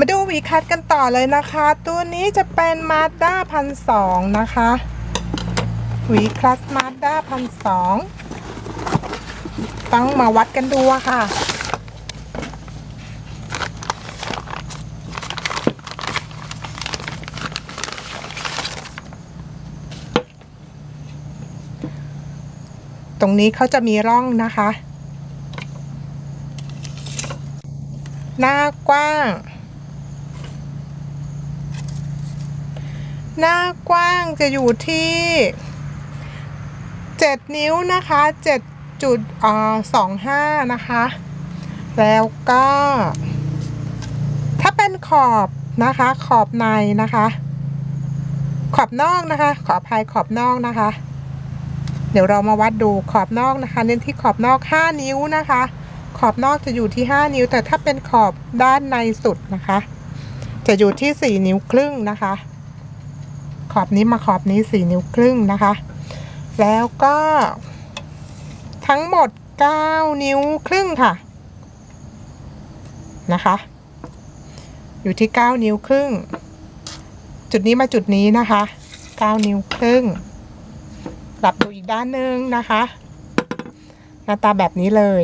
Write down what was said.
มาดูวีคัดกันต่อเลยนะคะ ตัวนี้จะเป็นมาด้าพันสองนะคะวีคลัสมาด้าพันสองต้องมาวัดกันดูค่ะตรงนี้เขาจะมีร่องนะคะ หน้ากว้าง หน้ากว้างจะอยู่ที่ 7 นิ้วนะคะ7จุดอ่า25 นะคะ แล้วก็ ถ้าเป็นขอบนะคะ ขอบในนะคะ ขอบนอกนะคะ ขออภัยขอบนอกนะคะ เดี๋ยวเรามาวัดดูขอบนอกนะคะ เน้นที่ขอบนอก 5 นิ้วนะคะ ขอบนอกจะอยู่ที่ 5 นิ้ว แต่ถ้าเป็นขอบด้านในสุดนะคะ จะอยู่ที่ 4 นิ้วครึ่งนะคะ ขอบนี้มาขอบนี้ 4 นิ้วครึ่งนะคะ แล้วก็ ทั้งหมด 9 นิ้วครึ่งค่ะ นะคะ อยู่ที่ 9 นิ้วครึ่ง จุดนี้มาจุดนี้นะคะ 9 นิ้วครึ่งปรับดูอีกด้านหนึ่งนะคะ หน้าตาแบบนี้เลย